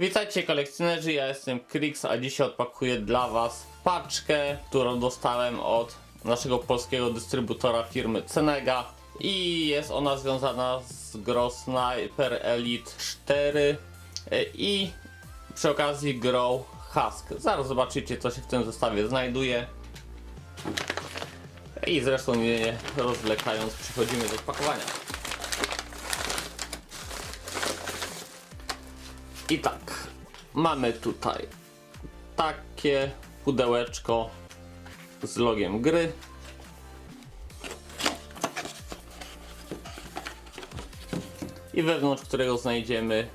Witajcie kolekcjonerzy, ja jestem Krix, a dzisiaj odpakuję dla Was paczkę, którą dostałem od naszego polskiego dystrybutora firmy Cenega i jest ona związana z grą Sniper Elite 4 e, i przy okazji grą Husk. Zaraz zobaczycie co się w tym zestawie znajduje. I zresztą nie rozwlekając przechodzimy do spakowania. I tak, mamy tutaj takie pudełeczko z logiem gry. I wewnątrz którego znajdziemy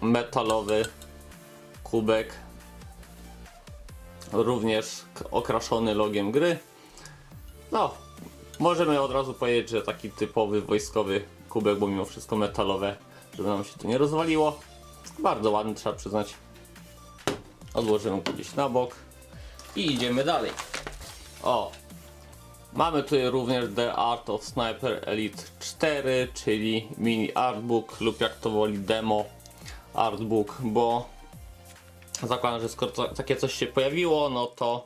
metalowy kubek, również okraszony logiem gry. No, możemy od razu powiedzieć, że taki typowy wojskowy kubek, bo mimo wszystko metalowe, żeby nam się to nie rozwaliło. Bardzo ładny, trzeba przyznać. Odłożymy go gdzieś na bok i idziemy dalej. O, mamy tutaj również The Art of Sniper Elite 4, czyli mini artbook lub jak to woli demo artbook, bo zakładam, że skoro to, takie coś się pojawiło, no to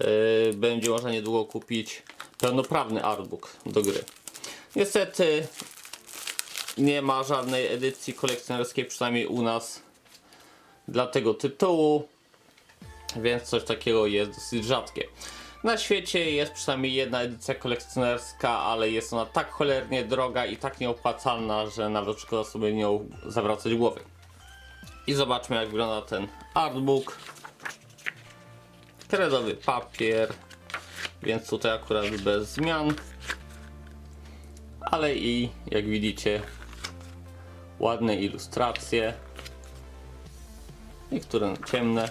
yy, będzie można niedługo kupić pełnoprawny artbook do gry. Niestety nie ma żadnej edycji kolekcjonerskiej, przynajmniej u nas, dla tego tytułu, więc coś takiego jest dosyć rzadkie. Na świecie jest przynajmniej jedna edycja kolekcjonerska, ale jest ona tak cholernie droga i tak nieopłacalna, że nawet szkoda sobie nią zawracać głowy. I zobaczmy jak wygląda ten artbook. Kredowy papier, więc tutaj akurat bez zmian. Ale i jak widzicie ładne ilustracje. Niektóre ciemne.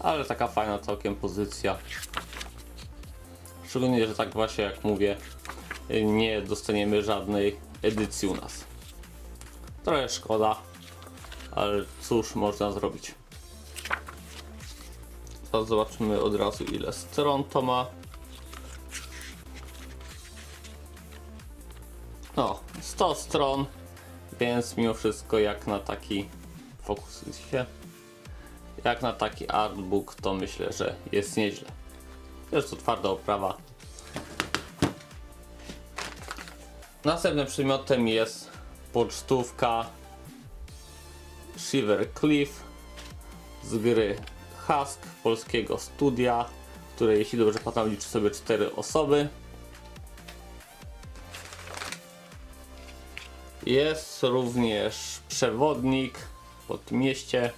Ale taka fajna całkiem pozycja. Szczególnie, że tak właśnie jak mówię, nie dostaniemy żadnej edycji u nas. Trochę szkoda, ale cóż można zrobić. Teraz zobaczymy od razu ile stron to ma. No, 100 stron, więc mimo wszystko jak na taki fokus się, jak na taki artbook to myślę, że jest nieźle. Jest to twarda oprawa. Następnym przedmiotem jest pocztówka Shiver Cliff z gry Husk polskiego studia, które jeśli dobrze pamiętam liczy sobie 4 osoby. Jest również przewodnik po tym mieście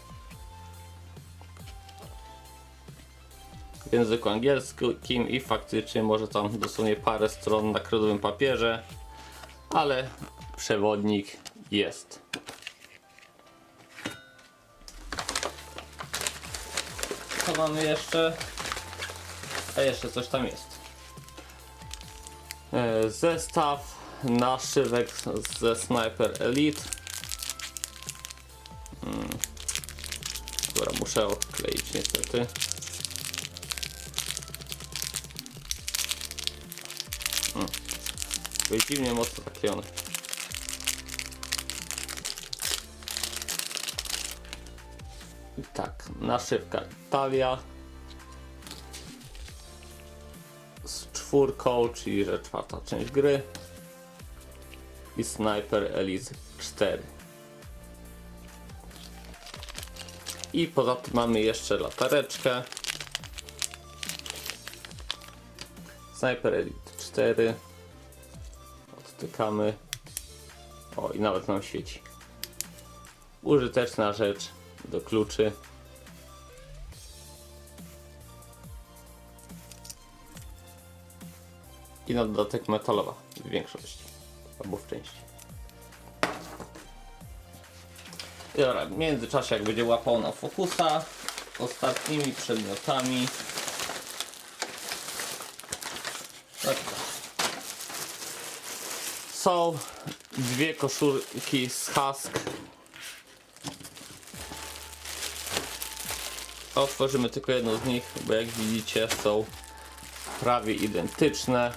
w języku angielskim i faktycznie może tam dosłownie parę stron na kredowym papierze, ale przewodnik jest. Co mamy jeszcze? A jeszcze coś tam jest. E, Zestaw naszywek ze Sniper Elite. Hmm. Dobra, muszę odkleić niestety. Hmm. Dziwnie mocno zaklejony. I tak, naszywka Italia z czwórką, czyli że czwarta część gry i Sniper Elite 4. I poza tym mamy jeszcze latareczkę. Sniper Elite 4. Odtykamy. O, i nawet nam świeci. Użyteczna rzecz do kluczy. I na dodatek metalowa w większości. Albo w części. Dobra, w międzyczasie jak będzie łapał na fokusa ostatnimi przedmiotami. Tak. Są dwie koszulki z Husk. Otworzymy tylko jedną z nich, bo jak widzicie są prawie identyczne.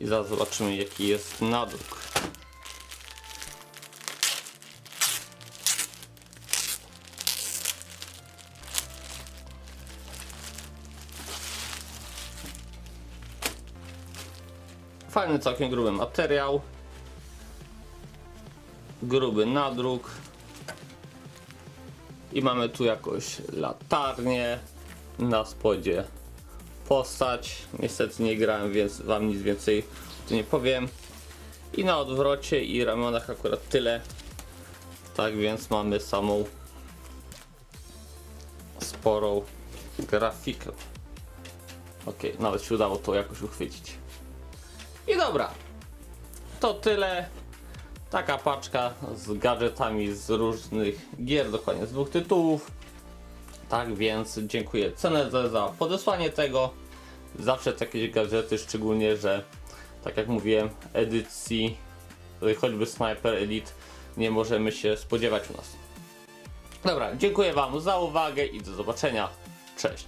I zaraz zobaczymy jaki jest nadruk. Fajny, całkiem gruby materiał. Gruby nadruk. I mamy tu jakąś latarnię. Na spodzie postać. Niestety nie grałem, więc wam nic więcej tu nie powiem. I na odwrocie i ramionach akurat tyle. Tak więc mamy samą sporą grafikę. Ok, nawet się udało to jakoś uchwycić. I dobra. To tyle. Taka paczka z gadżetami z różnych gier, dokładnie z dwóch tytułów. Tak więc dziękuję Cenedze za podesłanie tego. Zawsze takie gadżety, szczególnie, że tak jak mówiłem, edycji y, choćby Sniper Elite nie możemy się spodziewać u nas. Dobra, dziękuję Wam za uwagę i do zobaczenia. Cześć.